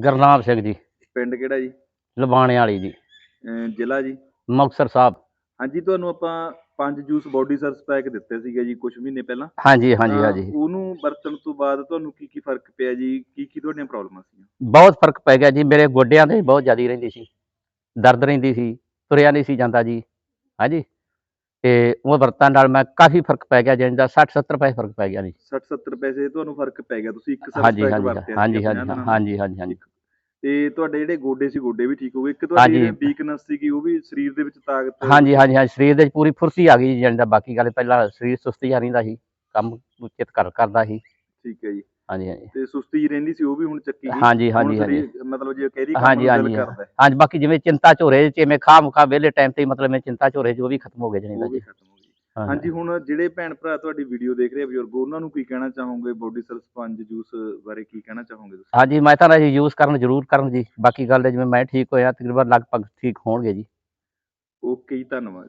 ਗੁਰਨਾਮ ਸਿੰਘ ਜੀ ਪਿੰਡ ਕਿਹੜਾ ਜੀ? ਲਬਾਣੇ ਵਾਲੀ ਜੀ। ਅਹ ਜ਼ਿਲ੍ਹਾ ਜੀ? ਮੁਕਤਸਰ ਸਾਹਿਬ। ਹਾਂਜੀ ਤੁਹਾਨੂੰ ਆਪਾਂ ਪੰਜ ਜੂਸ ਬੋਡੀ ਸਰਸ ਪੈਕ ਦਿੱਤੇ ਸੀਗੇ ਜੀ ਕੁਝ ਮਹੀਨੇ ਪਹਿਲਾਂ। ਹਾਂਜੀ ਹਾਂਜੀ ਤਾਂ ਹਾਂਜੀ। ਉਹਨੂੰ ਵਰਤਣ ਤੋਂ ਬਾਅਦ ਤੁਹਾਨੂੰ ਕੀ ਕੀ ਫ਼ਰਕ ਪਿਆ ਜੀ? ਕੀ ਕੀ ਤੁਹਾਡੀਆਂ ਪ੍ਰੋਬਲਮਾਂ ਸੀ ਬਹੁਤ ਫ਼ਰਕ ਪੈ ਗਿਆ ਜੀ। ਮੇਰੇ ਗੋਡਿਆਂ ਦੇ ਬਹੁਤ ਜ਼ਿਆਦਾ ਰਹਿੰਦੀ ਸੀ। ਦਰਦ ਰਹਿੰਦੀ ਸੀ ਤੁਰਿਆ ਨਹੀਂ ਸੀ ਜਾਂਦਾ ਜੀ। ਹਾਂਜੀ। ਤੇ ਉਹ ਵਰਤਾਂ ਨਾਲ ਮੈਂ ਕਾਫੀ ਫ਼ਰਕ ਪੈ ਗਿਆ ਜਿੰਦਾ 60 70 ਪੈਸੇ ਫ਼ਰਕ ਪੈ ਗਿਆ ਜੀ। 60 70 ਪੈਸੇ ਤੁਹਾਨੂੰ ਫ਼ਰਕ ਪੈ ਗਿਆ ਤੁਸੀਂ ਇੱਕ ਸਰਸ ਹਾਂਜੀ ਪੈਕ ਹਾਂਜੀ ਵਰਤਿਆ ਹਾਂਜੀ ਹਾਂਜੀ ਹਾਂਜੀ ਹਾਂਜੀ ਹਾਂਜੀ। ਤੇ ਤੁਹਾਡੇ ਜਿਹੜੇ ਗੋਡੇ ਸੀ ਗੋਡੇ ਵੀ ਠੀਕ ਹੋ ਗਏ। ਇੱਕ ਤੁਹਾਡੀ ਹਾਂਜੀ। ਜਿਹੜੀ ਵੀਕਨੈਸ ਸੀਗੀ ਉਹ ਵੀ ਸਰੀਰ ਦੇ ਵਿੱਚ ਤਾਕਤ ਹਾਂਜੀ ਹਾਂਜੀ ਹਾਂਜੀ। ਸਰੀਰ ਦੇ ਵਿੱਚ ਪੂਰੀ ਫੁਰਤੀ ਆ ਗਈ ਜੀ ਜਿੰਦਾ ਬਾਕੀ ਗੱਲ ਪਹਿਲਾਂ ਸਰੀਰ ਸੁਸਤੀ ਜਾ ਰਹਿੰਦਾ ਸੀ ਕੰਮ ਚਿਤ ਕਰ ਕਰਦਾ ਸੀ। ਠੀਕ ਹੈ ਜੀ। ਹਾਂਜੀ ਹਾਂਜੀ। ਤੇ ਸੁਸਤੀ ਜਿਹੀ ਰਹਿੰਦੀ ਸੀ ਉਹ ਵੀ ਹੁਣ ਚੱਕੀ ਗਈ। ਹਾਂਜੀ ਹੁਣ ਹਾਂਜੀ ਹਾਂਜੀ। ਸਰੀਰ ਮਤਲਬ ਜੇ ਕਹਿ ਰਹੀ ਹਾਂਜੀ ਹਾਂਜੀ। ਹਾਂਜੀ ਬਾਕੀ ਜਿਵੇਂ ਚਿੰਤਾ ਝੋਰੇ ਚ ਮੈਂ ਖਾ ਮੁਖਾ ਵਿਹਲੇ ਟਾਈਮ ਤੇ ਹੀ ਮਤਲਬ ਮੈਂ ਚਿੰਤਾ ਝੋਰੇ ਚ ਉਹ ਵੀ ਖਤਮ ਹੋ ਗਏ ਜਣੀ ਦਾ ਉਹ ਵੀ ਜੀ। ਖਤਮ ਹੋ ਹਾਂਜੀ। ਹੁਣ ਜਿਹੜੇ ਭੈਣ ਭਰਾ ਤੁਹਾਡੀ ਵੀਡੀਓ ਦੇਖ ਰਹੇ ਆ ਬਜ਼ੁਰਗ ਉਹਨਾਂ ਨੂੰ ਕੀ ਕਹਿਣਾ ਚਾਹੋਗੇ? ਬੋਡੀ ਸਰ ਸਪੰਜ ਜੂਸ ਬਾਰੇ ਕੀ ਕਹਿਣਾ ਚਾਹੋਗੇ ਤੁਸੀਂ? ਹਾਂਜੀ ਮੈਂ ਤਾਂ ਜੀ ਯੂਜ਼ ਕਰਨ ਜ਼ਰੂਰ ਕਰਨ ਜੀ। ਬਾਕੀ ਗੱਲ ਹੈ ਜਿਵੇਂ ਮੈਂ ਠੀਕ ਹੋਇਆ ਤਕਰੀਬਨ ਲਗਭਗ ਠੀਕ ਹੋਣਗੇ ਜੀ। ਓਕੇ ਜੀ ਧੰਨਵਾਦ